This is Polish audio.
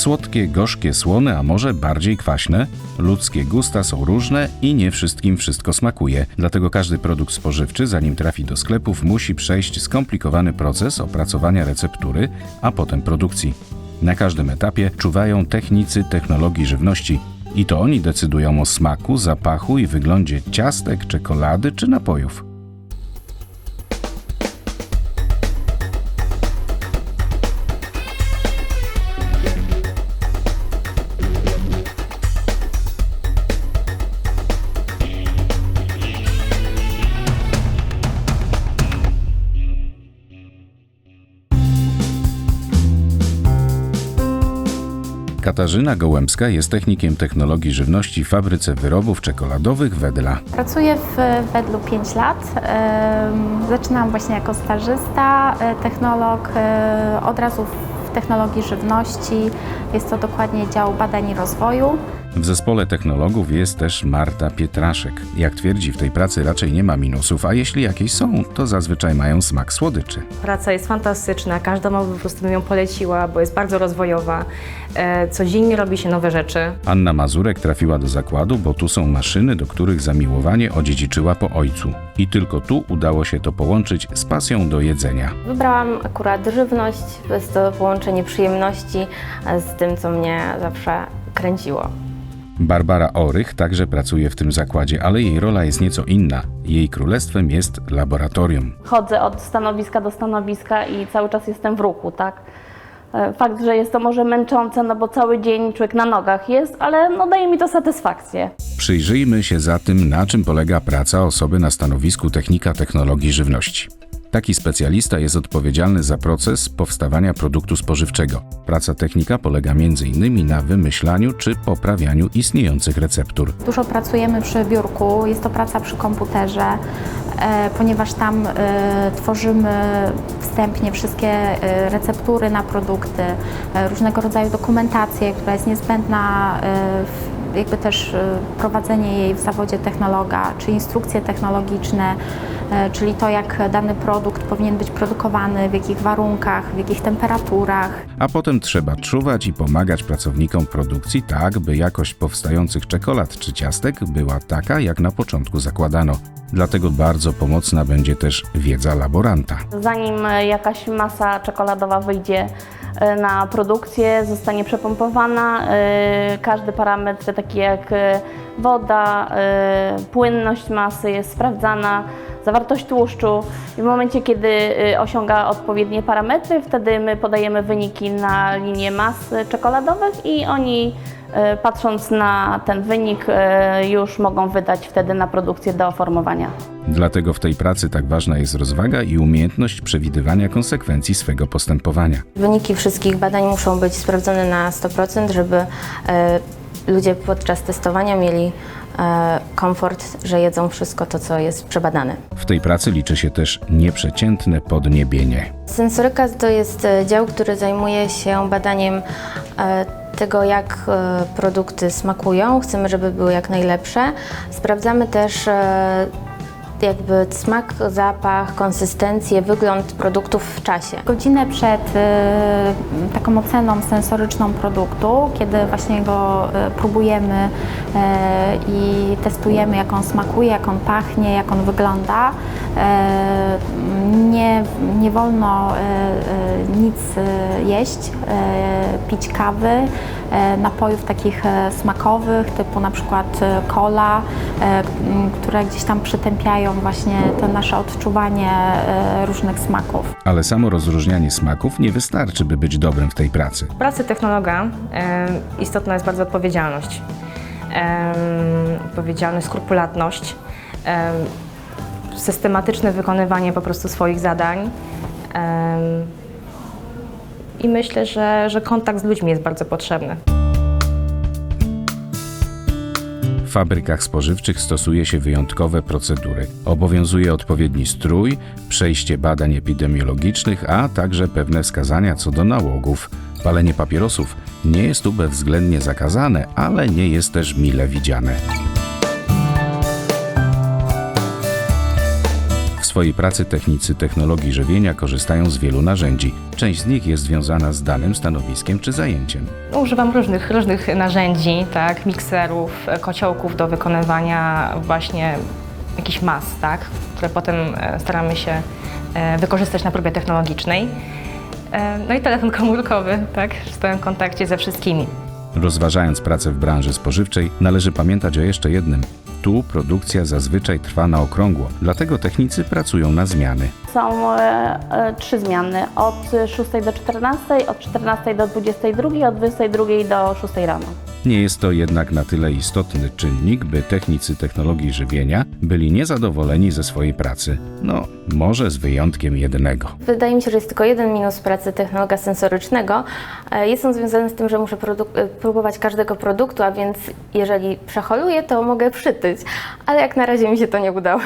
Słodkie, gorzkie, słone, a może bardziej kwaśne? Ludzkie gusta są różne i nie wszystkim wszystko smakuje. Dlatego każdy produkt spożywczy, zanim trafi do sklepów, musi przejść skomplikowany proces opracowania receptury, a potem produkcji. Na każdym etapie czuwają technicy technologii żywności i to oni decydują o smaku, zapachu i wyglądzie ciastek, czekolady czy napojów. Katarzyna Gołębska jest technikiem technologii żywności w fabryce wyrobów czekoladowych Wedla. Pracuję w Wedlu 5 lat. Zaczynałam właśnie jako stażysta, e, technolog, e, od razu w technologii żywności. Jest to dokładnie dział badań i rozwoju. W zespole technologów jest też Marta Pietraszek. Jak twierdzi, w tej pracy raczej nie ma minusów, a jeśli jakieś są, to zazwyczaj mają smak słodyczy. Praca jest fantastyczna, każda mama po prostu bym ją poleciła, bo jest bardzo rozwojowa. E, Codziennie robi się nowe rzeczy. Anna Mazurek trafiła do zakładu, bo tu są maszyny, do których zamiłowanie odziedziczyła po ojcu. I tylko tu udało się to połączyć z pasją do jedzenia. Wybrałam akurat żywność, jest to połączenie przyjemności z tym, co mnie zawsze kręciło. Barbara Orych także pracuje w tym zakładzie, ale jej rola jest nieco inna. Jej królestwem jest laboratorium. chodzę od stanowiska do stanowiska i cały czas jestem w ruchu, tak? E, Fakt, że jest to może męczące, no bo cały dzień człowiek na nogach jest, ale no daje mi to satysfakcję. Przyjrzyjmy się zatem, na czym polega praca osoby na stanowisku technika technologii żywności. Taki specjalista jest odpowiedzialny za proces powstawania produktu spożywczego. Praca technika polega m.in. na wymyślaniu czy poprawianiu istniejących receptur. Dużo pracujemy przy biurku, jest to praca przy komputerze, e, ponieważ tam e, tworzymy wstępnie wszystkie e, receptury na produkty, różnego rodzaju dokumentację, która jest niezbędna w jakby też prowadzenie jej w zawodzie technologa, czy instrukcje technologiczne, czyli to, jak dany produkt powinien być produkowany, w jakich warunkach, w jakich temperaturach. A potem trzeba czuwać i pomagać pracownikom produkcji tak, by jakość powstających czekolad czy ciastek była taka, jak na początku zakładano. Dlatego bardzo pomocna będzie też wiedza laboranta. Zanim e, jakaś masa czekoladowa wyjdzie e, na produkcję, zostanie przepompowana, e, każdy parametr taki jak e, woda, e, płynność masy jest sprawdzana, zawartość tłuszczu i w momencie, kiedy e, osiąga odpowiednie parametry, wtedy my podajemy wyniki na linię mas czekoladowych i oni e, patrząc na ten wynik e, już mogą wydać wtedy na produkcję do oformowania. Dlatego w tej pracy tak ważna jest rozwaga i umiejętność przewidywania konsekwencji swego postępowania. Wyniki wszystkich badań muszą być sprawdzone na 100%, żeby ludzie podczas testowania mieli komfort, że jedzą wszystko to, co jest przebadane. W tej pracy liczy się też nieprzeciętne podniebienie. Sensoryka to jest e, dział, który zajmuje się badaniem e, tego, jak e, produkty smakują. Chcemy, żeby były jak najlepsze. Sprawdzamy też e, jakby smak, zapach, konsystencję, wygląd produktów w czasie. Godzinę przed e, taką oceną sensoryczną produktu, kiedy właśnie go e, próbujemy e, i testujemy, jak on smakuje, jak on pachnie, jak on wygląda, e, nie, nie wolno e, e, nic e, jeść, e, pić kawy, napojów takich e, smakowych, typu na przykład e, cola, e, które gdzieś tam przytępiają właśnie to nasze odczuwanie e, różnych smaków. Ale samo rozróżnianie smaków nie wystarczy, by być dobrym w tej pracy. W pracy technologa e, istotna jest bardzo odpowiedzialność. E, odpowiedzialność, skrupulatność, e, systematyczne wykonywanie po prostu swoich zadań. I myślę, że, że kontakt z ludźmi jest bardzo potrzebny. W fabrykach spożywczych stosuje się wyjątkowe procedury. Obowiązuje odpowiedni strój, przejście badań epidemiologicznych, a także pewne wskazania co do nałogów. Palenie papierosów nie jest tu bezwzględnie zakazane, ale nie jest też mile widziane. Swojej pracy technicy technologii żywienia korzystają z wielu narzędzi. Część z nich jest związana z danym stanowiskiem czy zajęciem. Używam różnych, różnych narzędzi, tak, mikserów, e, kociołków do wykonywania właśnie jakichś mas, tak, które potem e, staramy się e, wykorzystać na próbie technologicznej. No i telefon komórkowy, tak, w stałym kontakcie ze wszystkimi. Rozważając pracę w branży spożywczej, należy pamiętać o jeszcze jednym. Tu produkcja zazwyczaj trwa na okrągło, dlatego technicy pracują na zmiany. Są e, e, trzy zmiany, od 6 do 14, od 14 do 22, od 22 do 6 rano. Nie jest to jednak na tyle istotny czynnik, by technicy technologii żywienia byli niezadowoleni ze swojej pracy. No, może z wyjątkiem jednego. Wydaje mi się, że jest tylko jeden minus pracy technologa sensorycznego. E, Jest on związany z tym, że muszę e, próbować każdego produktu, a więc jeżeli przeholuję, to mogę przytyć, ale jak na razie mi się to nie udało.